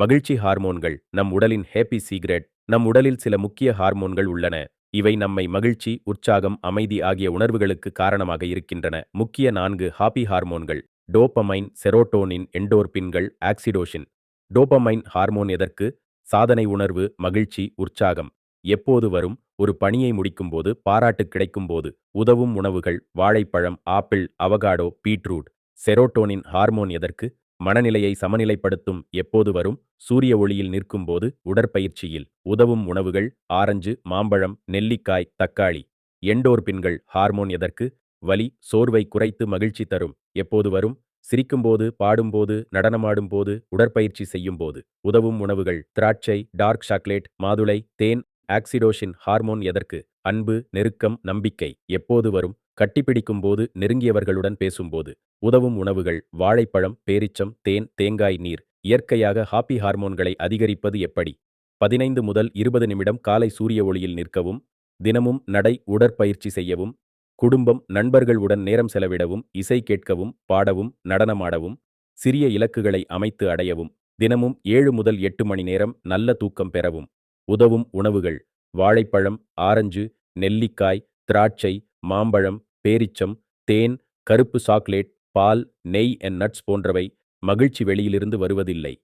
மகிழ்ச்சி ஹார்மோன்கள் நம் உடலின் ஹேப்பி சீக்ரெட் நம் உடலில் சில முக்கிய ஹார்மோன்கள் உள்ளன. இவை நம்மை மகிழ்ச்சி உற்சாகம் அமைதி ஆகிய உணர்வுகளுக்கு காரணமாக இருக்கின்றன. முக்கிய நான்கு ஹாப்பி ஹார்மோன்கள் டோபமைன் செரோட்டோனின் எண்டோர்பின்கள் ஆக்சிடோஷின் டோபமைன் ஹார்மோன் எதற்கு? சாதனை உணர்வு மகிழ்ச்சி உற்சாகம். எப்போது வரும்? ஒரு பணியை முடிக்கும்போது பாராட்டு கிடைக்கும்போது. உதவும் உணவுகள் வாழைப்பழம் apple avocado beetroot. Serotonin hormone எதற்கு? மனநிலையை சமநிலைப்படுத்தும் எப்போது வரும்? சூரிய ஒளியில் நிற்கும்போது உடற்பயிற்சியில் உதவும் உணவுகள் ஆரஞ்சு மாம்பழம் நெல்லிக்காய் தக்காளி எண்டோர்பின்கள் ஹார்மோன் எதற்கு? வலி சோர்வை குறைத்து மகிழ்ச்சி தரும் எப்போது வரும்? சிரிக்கும்போது பாடும்போது நடனமாடும்போது உடற்பயிற்சி செய்யும்போது உதவும் உணவுகள் திராட்சை டார்க் சாக்லேட் மாதுளை தேன் ஆக்சிடோஷின் ஹார்மோன் எதற்கு? அன்பு நெருக்கம் நம்பிக்கை எப்போது வரும்? கட்டிப்பிடிக்கும் போது நெருங்கியவர்களுடன் பேசும்போது உதவும் உணவுகள் வாழைப்பழம் பேரிச்சம் தேன் தேங்காய் நீர் இயற்கையாக ஹாப்பி ஹார்மோன்களை அதிகரிப்பது எப்படி? பதினைந்து முதல் இருபது நிமிடம் காலை சூரிய ஒளியில் நிற்கவும் தினமும் நடை உடற்பயிற்சி செய்யவும் குடும்பம் நண்பர்களுடன் நேரம் செலவிடவும் இசை கேட்கவும் பாடவும் நடனமாடவும் சிறிய இலக்குகளை அமைத்து அடையவும் தினமும் ஏழு முதல் எட்டு மணி நேரம் நல்ல தூக்கம் பெறவும் உதவும் உணவுகள் வாழைப்பழம் ஆரஞ்சு நெல்லிக்காய் திராட்சை மாம்பழம் பேரிச்சம் தேன் கருப்பு சாக்லேட் பால் நெய் அண்ட் நட்ஸ் போன்றவை மகிழ்ச்சி வெளியிலிருந்து வருவதில்லை.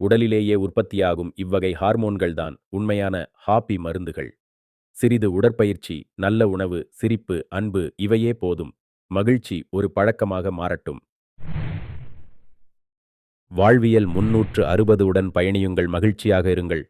உடலிலேயே உற்பத்தியாகும் இவ்வகை ஹார்மோன்கள்தான் உண்மையான ஹாப்பி மருந்துகள். சிறிது உடற்பயிற்சி நல்ல உணவு சிரிப்பு அன்பு இவையே போதும். மகிழ்ச்சி ஒரு பழக்கமாக மாறட்டும். வாழ்வியல் முன்னூற்று அறுபது உடன் பயணியுங்கள் மகிழ்ச்சியாக இருங்கள்.